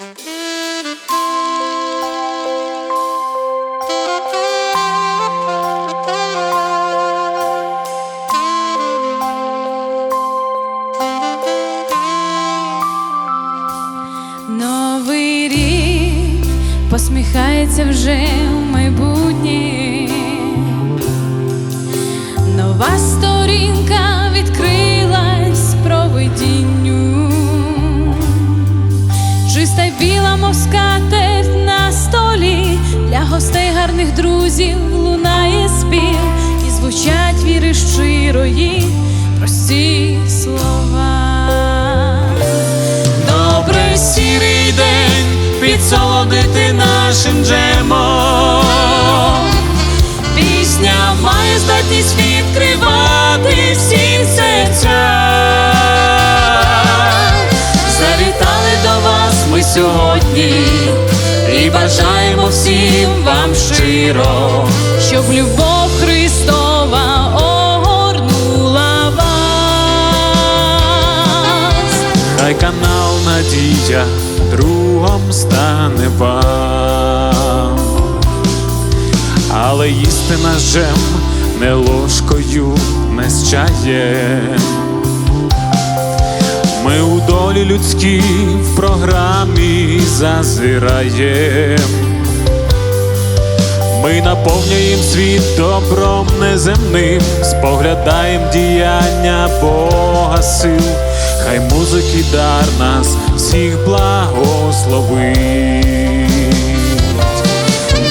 Новий рік посміхається вже у майбутнє. Нова сторінка Чиста й біла, мов скатерть на столі, для гостей гарних друзів лунає спів, і звучать віри щирої, прості слова. Добре сірий день підсолодити нашим джемом. Пісня має здатність сьогодні і бажаємо всім вам щиро. щоб любов Христова огорнула вас. Хай канал Надія другом стане вам, але їсти наш жем не ложкою, не з чаєм. Долі людській в програмі зазираєм. Ми наповнюємо світ добром неземним, споглядаєм діяння Бога сил, хай музики дар нас всіх благословить.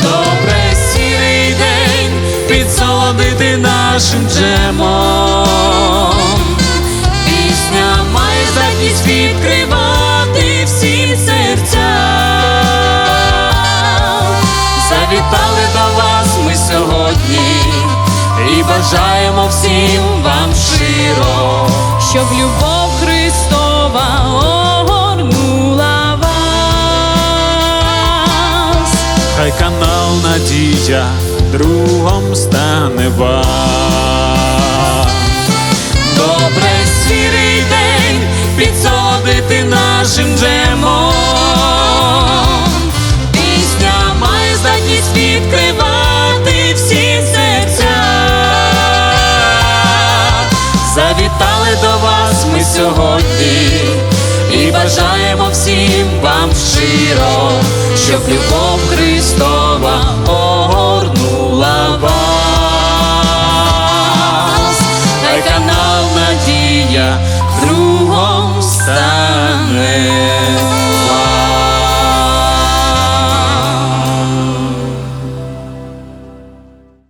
Добре сірий день підсолодити нашим джемом. Відкривати всі серця. Завітали до вас ми сьогодні і бажаємо всім вам щиро. щоб любов Христова огорнула вас. Хай канал Надія другом стане вам. Добре сьогодні. І бажаємо всім вам щиро, щоб любов Христова